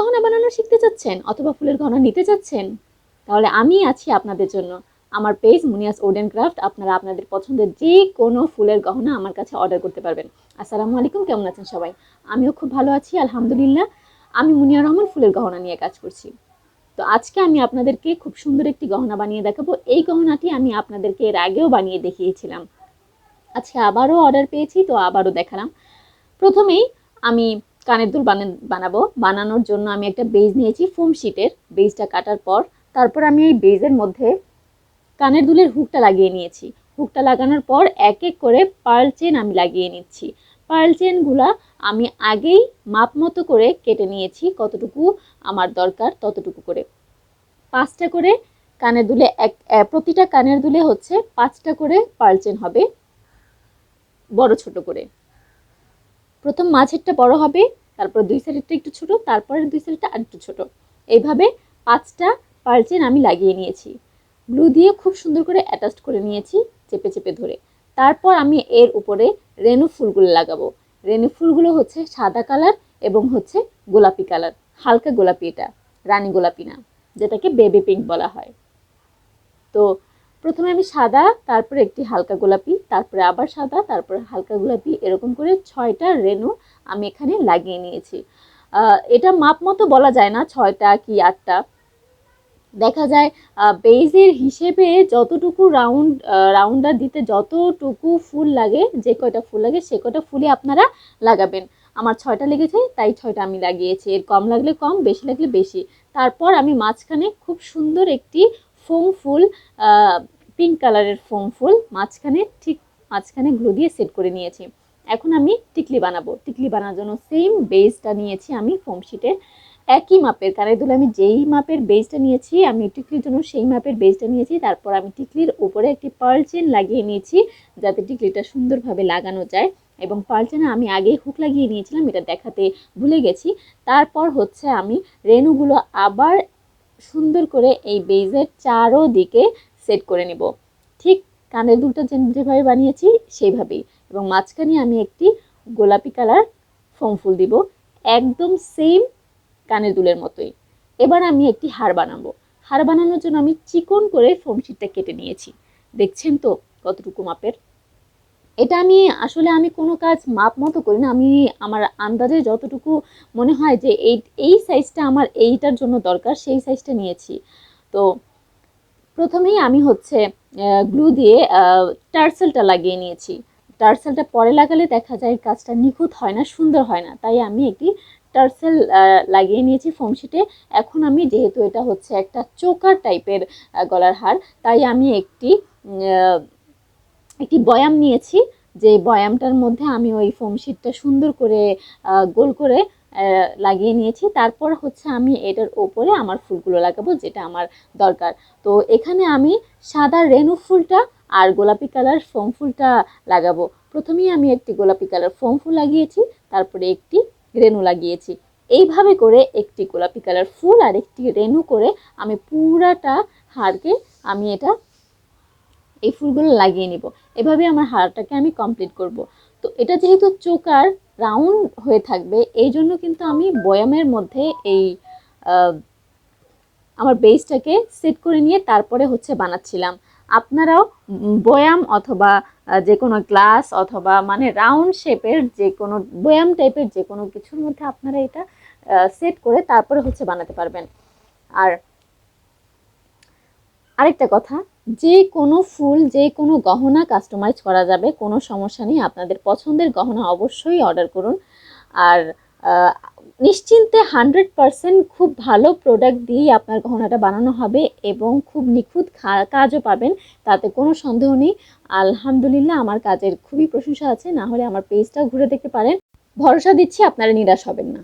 গহনা বানানো শিখতে চাচ্ছেন অথবা ফুলের গহনা নিতে চাচ্ছেন? তাহলে আমি আছি আপনাদের জন্য। আমার পেজ মুনিয়াস ওডেন ক্রাফট আপনারা আপনাদের পছন্দের যে কোনো ফুলের গহনা আমার কাছে অর্ডার করতে পারবেন। আসসালামু আলাইকুম, কেমন আছেন সবাই? আমিও খুব ভালো আছি, আলহামদুলিল্লাহ। আমি মুনিয়া রহমান ফুলের গহনা নিয়ে কাজ করছি। তো আজকে আমি আপনাদেরকে খুব সুন্দর একটি গহনা বানিয়ে দেখাবো। এই গহনাটি আমি আপনাদেরকে এর আগেও বানিয়ে দেখিয়েছিলাম। আজকে আবারও অর্ডার পেয়েছি, তো আবারও দেখালাম। প্রথমেই আমি কানের দুল বানা- বানাবো। বানানোর জন্য আমি একটা বেজ নিয়েছি ফোম শিটের বেজটা কাটার পর তারপর আমি এই বেজের মধ্যে কানের দুলের হুকটা লাগিয়ে নিয়েছি। হুকটা লাগানোর পর এক এক করে পার্ল চেন আমি লাগিয়ে নিচ্ছি। পার্ল চেনগুলা আমি আগেই মাপ মতো করে কেটে নিয়েছি, কতটুকু আমার দরকার ততটুকু করে। পাঁচটা করে কানের দুলে এক প্রতিটা কানের দুলে হচ্ছে পাঁচটা করে পার্ল চেন হবে, বড় ছোট করে। প্রথম মাঝেরটা বড় হবে, তারপর দুই সাইডেরটা একটু ছোট, তারপরের দুই সাইডটা আর একটু ছোট। এইভাবে পাঁচটা পার্ল চেন আমি লাগিয়ে নিয়েছি। গ্লু দিয়ে খুব সুন্দর করে অ্যাটাচ করে নিয়েছি চেপে চেপে ধরে। তারপর আমি এর উপরে রেনু ফুলগুলো লাগাবো। রেনু ফুলগুলো হচ্ছে সাদা কালার এবং হচ্ছে গোলাপি কালার, হালকা গোলাপি এটা, রানী গোলাপি না, যেটাকে বেবি পিঙ্ক বলা হয়। তো প্রথমে আমি সাদা, তারপরে একটি হালকা গোলাপি, তারপরে আবার সাদা, তারপরে হালকা গোলাপি, এরকম করে ছয়টা রেনু আমি এখানে লাগিয়ে নিয়েছি। এটা মাপ মতো বলা যায় না, ছয়টা কি আটটা। দেখা যায় বেজের হিসেবে যতটুকু রাউন্ড রাউন্ডার দিতে যতটুকু ফুল লাগে, যে কয়টা ফুল লাগে, সে কয়টা ফুলই আপনারা লাগাবেন। আমার ছয়টা লেগেছে, তাই ছয়টা আমি লাগিয়েছি। এর কম লাগলে কম, বেশি লাগলে বেশি। তারপর আমি মাঝখানে খুব সুন্দর একটি ফোম ফুল পিঙ্ক কালারের ফোম ফুল মাঝখানে, ঠিক মাঝখানে গ্লু দিয়ে সেট করে নিয়েছি। এখন আমি টিকলি বানাবো। টিকলি বানানোর জন্য সেম বেসটা নিয়েছি আমি ফোম শিটের একই মাপের, কানের দুলে আমি যেই মাপের বেসটা নিয়েছি, আমি টিকলির জন্য সেই মাপের বেসটা নিয়েছি। তারপর আমি টিকলির উপরে একটি পার্ল চেন লাগিয়ে নিয়েছি, যাতে টিকলিটা সুন্দরভাবে লাগানো যায়। এবং পার্ল চেনে আমি আগেই হুক লাগিয়ে নিয়েছিলাম, এটা দেখাতে ভুলে গেছি। তারপর হচ্ছে আমি রেনুগুলো আবার সুন্দর করে এই বেজের চারোদিকে সেট করে নেব। ঠিক কানের দুলটা যেভাবে বানিয়েছি সেইভাবেই। এবং মাঝখানে আমি একটি গোলাপি কালার ফোম ফুল দিব, একদম সেম কানের দুলের মতোই। এবার আমি একটি হার বানাবো। হার বানানোর জন্য আমি চিকন করে ফোম শিটটা কেটে নিয়েছি। দেখছেন তো কতটুকু মাপের? এটা আমি আসলে আমি কোনো কাজ মাপ মতো করি না। আমি আমার আন্দাজে যতটুকু মনে হয় যে এই এই সাইজটা আমার এইটার জন্য দরকার, সেই সাইজটা নিয়েছি। তো প্রথমেই আমি হচ্ছে গ্লু দিয়ে টার্সেলটা লাগিয়ে নিয়েছি। টার্সেলটা পরে লাগালে দেখা যায় কাজটা নিখুঁত হয় না, সুন্দর হয় না। তাই আমি একটি টার্সেল লাগিয়ে নিয়েছি ফোম শিটে এখন আমি যেহেতু এটা হচ্ছে একটা চোকার টাইপের গলার হার, তাই আমি একটি একটি বয়াম নিয়েছি, যে বয়ামটার মধ্যে আমি ওই ফোম শিটটা সুন্দর করে গোল করে লাগিয়ে নিয়েছি। তারপর হচ্ছে আমি এটার ওপরে আমার ফুলগুলো লাগাবো, যেটা আমার দরকার। তো এখানে আমি সাদা রেনু ফুলটা আর গোলাপি কালার ফোম ফুলটা লাগাবো। প্রথমেই আমি একটি গোলাপি কালার ফোম ফুল লাগিয়েছি, তারপরে একটি রেনু লাগিয়েছি। এইভাবে করে একটি গোলাপি কালার ফুল আর একটি রেনু করে আমি পুরাটা হারকে আমি এটা এই ফুলগুলো লাগিয়ে নিব। এভাবে আমার হারটাকে আমি কমপ্লিট করব। তো এটা যেহেতু চোকার রাউন্ড হয়ে থাকবে, এই জন্য কিন্তু আমি বয়ামের মধ্যে এই আমার বেসটাকে সেট করে নিয়ে তারপরে হচ্ছে বানাচ্ছিলাম। আপনারাও বয়াম অথবা যে কোনো গ্লাস অথবা মানে রাউন্ড শেপের যে কোনো, বয়াম টাইপের যে কোনো কিছুর মধ্যে আপনারা এটা সেট করে তারপরে হচ্ছে বানাতে পারবেন। আর আরেকটা কথা, যে কোনো ফুল, যে কোনো গহনা কাস্টমাইজ করা যাবে, কোনো সমস্যা নেই। আপনাদের পছন্দের গহনা অবশ্যই অর্ডার করুন। আর নিশ্চিন্তে হান্ড্রেড পারসেন্ট খুব ভালো প্রোডাক্ট দিয়েই আপনার গহনাটা বানানো হবে এবং খুব নিখুঁত কাজও পাবেন, তাতে কোনো সন্দেহ নেই। আলহামদুলিল্লাহ, আমার কাজের খুবই প্রশংসা আছে, না হলে আমার পেজটাও ঘুরে দেখতে পারেন। ভরসা দিচ্ছি আপনারা নিরাশ হবেন না।